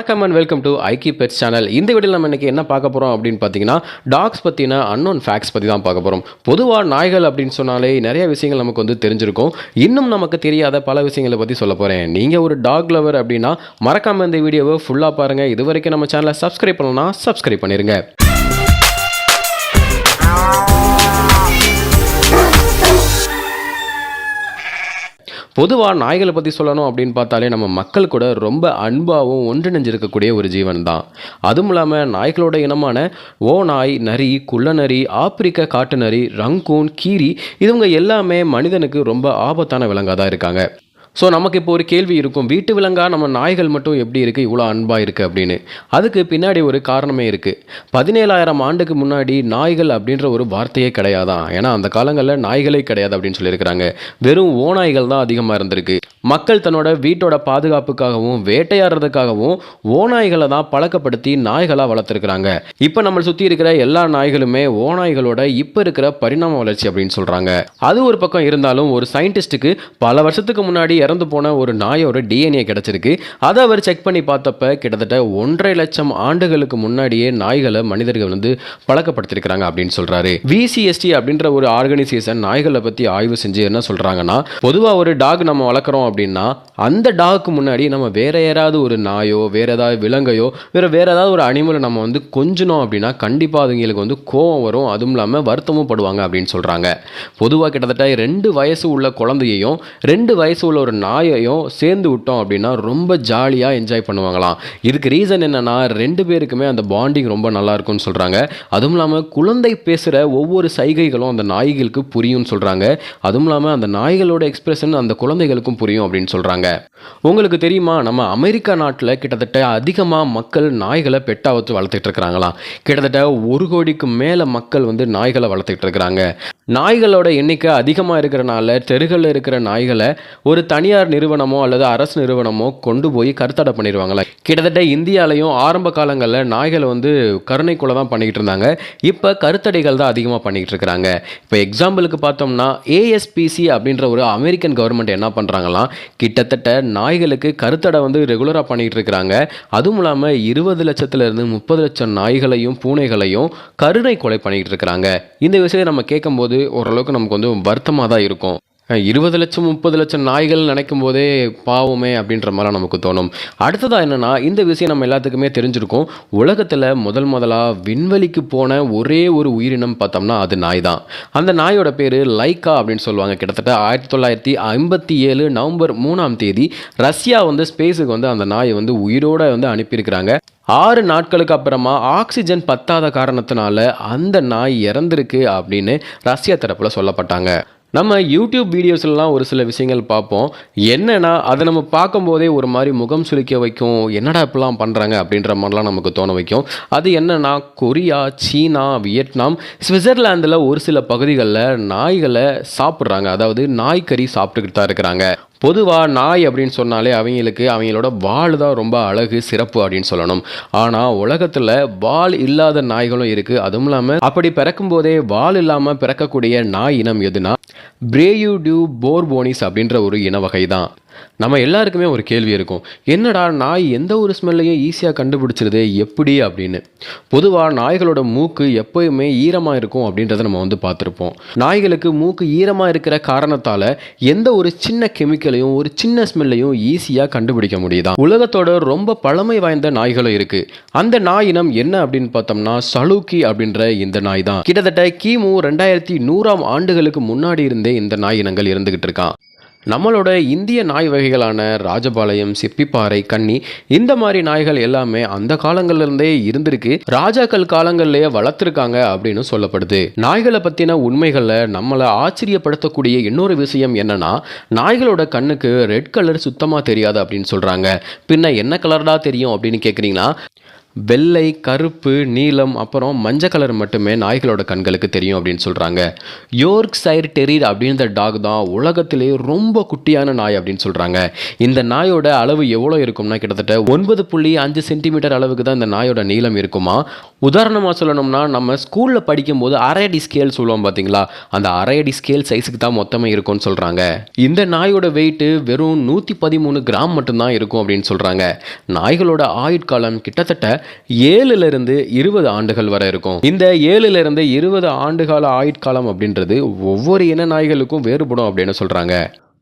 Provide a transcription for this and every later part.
வணக்கம் and welcome to Aikki pets channel இந்த வீடியோவில் நம்ம இன்னைக்கு என்ன பார்க்க போகிறோம் அப்படின்னு பார்த்தீங்கன்னா டாக்ஸ் பற்றின அன்னோன் ஃபேக்ட்ஸ் பற்றி தான் பார்க்க போகிறோம் பொதுவாக நாய்கள் அப்படின்னு சொன்னாலே நிறைய விஷயங்கள் நமக்கு வந்து தெரிஞ்சிருக்கும். இன்னும் நமக்கு தெரியாத பல விஷயங்களை பற்றி சொல்ல போகிறேன் நீங்கள் ஒரு டாக் லவர் அப்படின்னா மறக்காமல் இந்த வீடியோவை ஃபுல்லாக பாருங்கள் இது வரைக்கும் நம்ம சேனலை சப்ஸ்கிரைப் பண்ணணும்னா சப்ஸ்கிரைப் பண்ணிருங்க. பொதுவாக நாய்களை பற்றி சொல்லணும் அப்படின்னு பார்த்தாலே நம்ம மக்கள் கூட ரொம்ப அன்பாகவும் ஒன்றிணைஞ்சிருக்கக்கூடிய ஒரு ஜீவன் தான் அதுவும் இல்லாமல் நாய்களோட இனமான ஓ நாய் நரி குள்ளநரி ஆப்பிரிக்க காட்டு நரி ரங்கூன் கீரி இதுவங்க எல்லாமே மனிதனுக்கு ரொம்ப ஆபத்தான விலங்காக தான் இருக்காங்க. ஸோ நமக்கு இப்போ ஒரு கேள்வி இருக்கும். வீட்டு விலங்காக நம்ம நாய்கள் மட்டும் எப்படி இருக்குது இவ்வளோ அன்பாக இருக்குது அப்படின்னு. அதுக்கு பின்னாடி ஒரு காரணமே இருக்குது பதினேழாயிரம் ஆண்டுக்கு முன்னாடி நாய்கள் அப்படின்ற ஒரு வார்த்தையே கிடையாதான் ஏன்னா அந்த காலங்களில் நாய்களே கிடையாது அப்படின்னு சொல்லியிருக்கிறாங்க. வெறும் ஓநாய்கள் தான் அதிகமாக இருந்திருக்கு. மக்கள் தன்னோட வீட்டோட பாதுகாப்புக்காகவும் வேட்டையாடுறதுக்காகவும் ஓநாய்களை தான் பழக்கப்படுத்தி நாய்களாக வளர்த்துருக்குறாங்க. இப்போ நம்ம சுற்றி இருக்கிற எல்லா நாய்களுமே ஓநாய்களோட இப்போ இருக்கிற பரிணாம வளர்ச்சி அப்படின்னு சொல்கிறாங்க அது ஒரு பக்கம் இருந்தாலும் ஒரு சயின்டிஸ்ட்டுக்கு பல வருஷத்துக்கு முன்னாடி இறந்து போன ஒரு நாயோட டிஎன்ஏ கிடச்சிருக்கு. அதை அவர் செக் பண்ணி பார்த்தப்ப கிட்டத்தட்ட ஒன்றரை லட்சம் ஆண்டுகளுக்கு முன்னாடியே நாய்களை மனிதர்கள் வந்து பழக்கப்படுத்திருக்கிறாங்க அப்படின்னு சொல்கிறாரு விசிஎஸ்டி அப்படின்ற ஒரு ஆர்கனைசேஷன் நாய்களை பற்றி ஆய்வு செஞ்சு என்ன சொல்கிறாங்கன்னா பொதுவாக ஒரு டாக் நம்ம வளர்க்குறோம் அப்படின்னா அந்த டாக்கு முன்னாடி நம்ம வேற யாராவது ஒரு நாயோ வேற ஏதாவது விலங்கையோ வேற வேற ஏதாவது ஒரு அனிமலை நம்ம வந்து கொஞ்சினோம் அப்படின்னா கண்டிப்பாக அதுங்களுக்கு வந்து கோவம் வரும். அதுவும் இல்லாமல் வருத்தமும் படுவாங்க அப்படின்னு சொல்கிறாங்க பொதுவாக கிட்டத்தட்ட ரெண்டு வயசு உள்ள குழந்தையையும் ரெண்டு வயசு உள்ள ஒரு நாயையும் சேர்ந்து விட்டோம் அப்படின்னா ரொம்ப ஜாலியாக என்ஜாய் பண்ணுவாங்களாம். இதுக்கு ரீசன் என்னென்னா ரெண்டு பேருக்குமே அந்த பாண்டிங் ரொம்ப நல்லா இருக்கும்னு சொல்கிறாங்க அதுவும் இல்லாமல் குழந்தை பேசுகிற ஒவ்வொரு சைகைகளும் அந்த நாய்களுக்கு புரியும்னு சொல்கிறாங்க அதுவும் இல்லாமல் அந்த நாய்களோட எக்ஸ்பிரஷன் அந்த குழந்தைகளுக்கும் புரியும் அப்படின்னு சொல்கிறாங்க உங்களுக்கு தெரியுமா நம்ம அமெரிக்கா நாட்டில் கிட்டத்தட்ட அதிகமாக மக்கள் நாய்களை பெட்டாக வச்சு வளர்த்துட்டு இருக்கிறாங்களாம் கிட்டத்தட்ட ஒரு கோடிக்கு மேலே மக்கள் வந்து நாய்களை வளர்த்துட்டு இருக்கிறாங்க. நாய்களோட எண்ணிக்கை அதிகமாக இருக்கிறனால தெருகளில் இருக்கிற நாய்களை ஒரு தனியார் நிறுவனமோ அல்லது அரசு நிறுவனமோ கொண்டு போய் கருத்தடை பண்ணிடுவாங்களே? கிட்டத்தட்ட இந்தியாலையும் ஆரம்ப காலங்களில் நாய்களை வந்து கருணைக்குள்ள தான் பண்ணிக்கிட்டு இருந்தாங்க. இப்போ கருத்தடைகள் தான் அதிகமாக பண்ணிக்கிட்டு இருக்கிறாங்க. இப்போ எக்ஸாம்பிளுக்கு பார்த்தோம்னா ஏஎஸ்பிசி அப்படின்ற ஒரு அமெரிக்கன் கவர்மெண்ட் என்ன பண்ணுறாங்களாம் கிட்டத்தட்ட நாய்களுக்கு கருத்தடை வந்து ரெகுலராக பண்ணிக்கிட்டு இருக்கிறாங்க அதுவும் இல்லாமல் இருபது லட்சத்துலேருந்து முப்பது லட்சம் நாய்களையும் பூனைகளையும் கருணை கொலை பண்ணிக்கிட்டு இருக்கிறாங்க இந்த விஷயத்தை நம்ம கேட்கும்போது ஓரளவுக்கு நமக்கு வந்து வருத்தமாக தான் இருக்கும். இருபது லட்சம் முப்பது லட்சம் நாய்கள் நினைக்கும் போதே பாவமே அப்படின்ற மாதிரிலாம் நமக்கு தோணும். அடுத்ததாக என்னென்னா இந்த விஷயம் நம்ம எல்லாத்துக்குமே தெரிஞ்சிருக்கோம். உலகத்தில் முதல் முதலாக விண்வெளிக்கு போன ஒரே ஒரு உயிரினம் பார்த்தோம்னா அது நாய் தான் அந்த நாயோட பேர் லைக்கா அப்படின்னு சொல்லுவாங்க. கிட்டத்தட்ட ஆயிரத்தி தொள்ளாயிரத்தி ஐம்பத்தி ஏழு நவம்பர் மூணாம் தேதி ரஷ்யா வந்து ஸ்பேஸுக்கு வந்து அந்த நாயை வந்து உயிரோட வந்து அனுப்பியிருக்கிறாங்க. ஆறு நாட்களுக்கு அப்புறமா ஆக்சிஜன் பத்தாத காரணத்தினால அந்த நாய் இறந்திருக்கு அப்படின்னு ரஷ்யா தரப்பில் சொல்லப்பட்டாங்க. நம்ம யூடியூப் வீடியோஸ்லாம் ஒரு சில விஷயங்கள் பார்ப்போம். என்னென்னா அதை நம்ம பார்க்கும்போதே ஒரு மாதிரி முகம் சுளிக்க வைக்கும். என்னடா இப்படிலாம் பண்ணுறாங்க அப்படின்ற மாதிரிலாம் நமக்கு தோண வைக்கும். அது என்னென்னா கொரியா சீனா வியட்நாம் சுவிட்சர்லாந்தில் ஒரு சில பகுதிகளில் நாய்களை சாப்பிட்றாங்க. அதாவது நாய்க்கறி சாப்பிட்டுக்கிட்டு தான் இருக்கிறாங்க. பொதுவாக நாய் அப்படின்னு சொன்னாலே அவங்களுக்கு அவங்களோட வால் தான் ரொம்ப அழகு சிறப்பு அப்படின்னு சொல்லணும். ஆனால் உலகத்தில் வால் இல்லாத நாய்களும் இருக்குது அதுவும் இல்லாமல் அப்படி பிறக்கும்போதே வால் இல்லாமல் பிறக்கக்கூடிய நாய் இனம் எதுனா பிரேயூ டியூ போர்போனிஸ் அப்படின்ற ஒரு இன வகை தான் நம்ம எல்லாருக்குமே ஒரு கேள்வி இருக்கும். என்னடா நாய் எந்த ஒரு ஸ்மெல்லையும் ஈஸியாக கண்டுபிடிச்சிருது எப்படி அப்படின்னு. பொதுவாக நாய்களோட மூக்கு எப்பயுமே ஈரமாக இருக்கும் அப்படின்றத நம்ம வந்து பார்த்துருப்போம். நாய்களுக்கு மூக்கு ஈரமாக இருக்கிற காரணத்தால் எந்த ஒரு சின்ன கெமிக்கலையும் ஒரு சின்ன ஸ்மெல்லையும் ஈஸியாக கண்டுபிடிக்க முடியுதா? உலகத்தோட ரொம்ப பழமை வாய்ந்த நாய்களும் இருக்குது அந்த நாய் இனம் என்ன அப்படின்னு பார்த்தோம்னா சலூக்கி அப்படின்ற இந்த நாய் தான். கிட்டத்தட்ட கிமு ரெண்டாயிரத்தி நூறாம் ஆண்டுகளுக்கு முன்னாடி இருந்தே இந்த நாய் இனங்கள் இருந்துகிட்டு இருக்கான் நம்மளோட இந்திய நாய் வகைகளான ராஜபாளையம் சிப்பிப்பாறை கன்னி இந்த மாதிரி நாய்கள் எல்லாமே அந்த காலங்கள்லேருந்தே இருந்திருக்கு. ராஜாக்கள் காலங்கள்லேயே வளர்த்துருக்காங்க அப்படின்னு சொல்லப்படுது. நாய்களை பற்றின உண்மைகளை நம்மளை ஆச்சரியப்படுத்தக்கூடிய இன்னொரு விஷயம் என்னன்னா நாய்களோட கண்ணுக்கு ரெட் கலர் சுத்தமாக தெரியாது அப்படின்னு சொல்கிறாங்க பின்ன என்ன கலர்டா தெரியும் அப்படின்னு கேட்குறீங்கன்னா வெள்ளை கருப்பு நீலம் அப்புறம் மஞ்சள் கலர் மட்டுமே நாய்களோட கண்களுக்கு தெரியும் அப்படின்னு சொல்கிறாங்க யோர்க் சைர் டெரீர் அப்படின்ற டாக் தான் உலகத்திலே ரொம்ப குட்டியான நாய் அப்படின்னு சொல்கிறாங்க இந்த நாயோட அளவு எவ்வளோ இருக்கும்னா கிட்டத்தட்ட ஒன்பது புள்ளி அஞ்சு சென்டிமீட்டர் அளவுக்கு தான் இந்த நாயோட நீளம் இருக்குமா? உதாரணமாக சொல்லணும்னா நம்ம ஸ்கூலில் படிக்கும்போது அரை அடி ஸ்கேல் சொல்லுவோம் பார்த்தீங்களா அந்த அரை அடி ஸ்கேல் சைஸுக்கு தான் மொத்தமாக இருக்கும்னு சொல்கிறாங்க இந்த நாயோட வெயிட்டு வெறும் நூற்றி பதிமூணு கிராம் மட்டும்தான் இருக்கும் அப்படின்னு சொல்கிறாங்க நாய்களோட ஆயுட்காலம் கிட்டத்தட்ட ஏழுல இருந்து இருபது ஆண்டுகள் வரை இருக்கும். இந்த ஏழுல இருந்து இருபது ஆண்டுகால ஆயுட்காலம் அப்படின்றது ஒவ்வொரு இன நாய்களுக்கும் வேறுபடும் அப்படின்னு சொல்கிறாங்க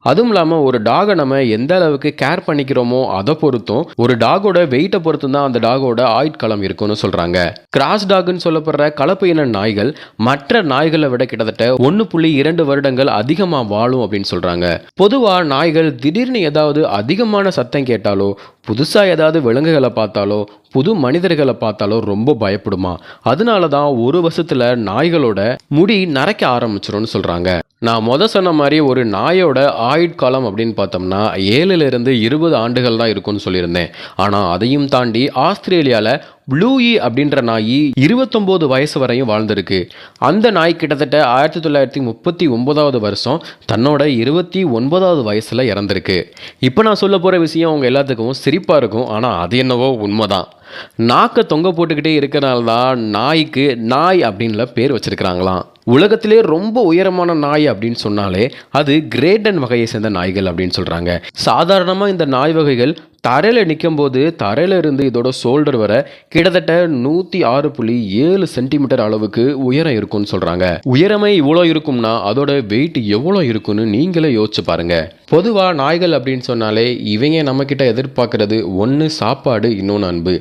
அதுவும் இல்லாமல் ஒரு டாகை நம்ம எந்த அளவுக்கு கேர் பண்ணிக்கிறோமோ அதை பொறுத்தும் ஒரு டாகோட வெயிட்டை பொறுத்தும் தான் அந்த டாகோட ஆயுட்காலம் இருக்கும்னு சொல்கிறாங்க கிராஸ் டாக்னு சொல்லப்படுற கலப்பு இன நாய்கள் மற்ற நாய்களை விட கிட்டத்தட்ட ஒன்று புள்ளி இரண்டு வருடங்கள் அதிகமாக வாழும் அப்படின்னு சொல்கிறாங்க பொதுவாக நாய்கள் திடீர்னு ஏதாவது அதிகமான சத்தம் கேட்டாலோ புதுசாக ஏதாவது விலங்குகளை பார்த்தாலோ புது மனிதர்களை பார்த்தாலோ ரொம்ப பயப்படுமா. அதனால தான் ஒரு வருஷத்தில் நாய்களோட முடி நரைக்க ஆரம்பிச்சிரும்னு சொல்கிறாங்க நான் மொதல் சொன்ன மாதிரி ஒரு நாயோட ஆயுட்காலம் அப்படின்னு பார்த்தோம்னா ஏழுலேருந்து இருபது ஆண்டுகள் தான் இருக்கும்னு சொல்லியிருந்தேன். ஆனால் அதையும் தாண்டி ஆஸ்திரேலியாவில் ப்ளூயி அப்படின்ற நாய் இருபத்தொம்போது வயசு வரையும் வாழ்ந்திருக்கு. அந்த நாய் கிட்டத்தட்ட ஆயிரத்தி தொள்ளாயிரத்தி முப்பத்தி ஒன்பதாவது வருஷம் தன்னோட இருபத்தி ஒன்பதாவது வயசில் இறந்திருக்கு. இப்போ நான் சொல்ல போகிற விஷயம் அவங்க எல்லாத்துக்கும் சிரிப்பாக இருக்கும். ஆனால் அது என்னவோ உண்மைதான். நாக்கை தொங்க போட்டுக்கிட்டே இருக்கிறனால தான் நாய்க்கு நாய் அப்படின்ல பேர் வச்சிருக்கிறாங்களாம். உலகத்திலே ரொம்ப உயரமான நாய் அப்படின்னு சொன்னாலே அது கிரேட்டன் வகையை சேர்ந்த நாய்கள் அப்படின்னு சொல்கிறாங்க சாதாரணமாக இந்த நாய் வகைகள் தரையில் நிற்கும் போது தரையில் இருந்து இதோட ஷோல்டர் வர கிட்டத்தட்ட நூற்றி ஆறு புள்ளி ஏழு சென்டிமீட்டர் அளவுக்கு உயரம் இருக்கும்னு சொல்கிறாங்க உயரமே இவ்வளோ இருக்கும்னா அதோட வெயிட் எவ்வளோ இருக்குன்னு நீங்களே யோசிச்சு பாருங்கள் பொதுவாக நாய்கள் அப்படின்னு சொன்னாலே இவங்க நம்மக்கிட்ட எதிர்பார்க்கறது ஒன்று சாப்பாடு இன்னொன்று அன்பு.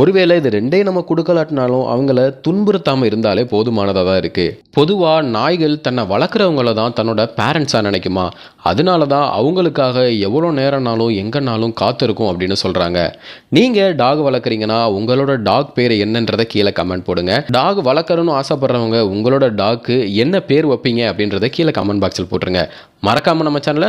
ஒருவேளை இது ரெண்டே நம்ம கொடுக்கலாட்டினாலும் அவங்கள துன்புறுத்தாமல் இருந்தாலே போதுமானதாக தான் இருக்குது பொதுவாக நாய்கள் தன்னை வளர்க்குறவங்கள தான் தன்னோட பேரண்ட்ஸாக நினைக்குமா? அதனால தான் அவங்களுக்காக எவ்வளோ நேரம்னாலும் எங்கேனாலும் காத்திருக்கும் அப்படின்னு சொல்கிறாங்க நீங்கள் டாக் வளர்க்குறீங்கன்னா உங்களோட டாக் பேர் என்னன்றதை கீழே கமெண்ட் போடுங்க. டாக் வளர்க்குறன்னு ஆசைப்படுறவங்க உங்களோட டாக்கு என்ன பேர் வைப்பீங்க அப்படின்றத கீழே கமெண்ட் பாக்ஸில் போட்டுருங்க. மறக்காமல் நம்ம சேனலை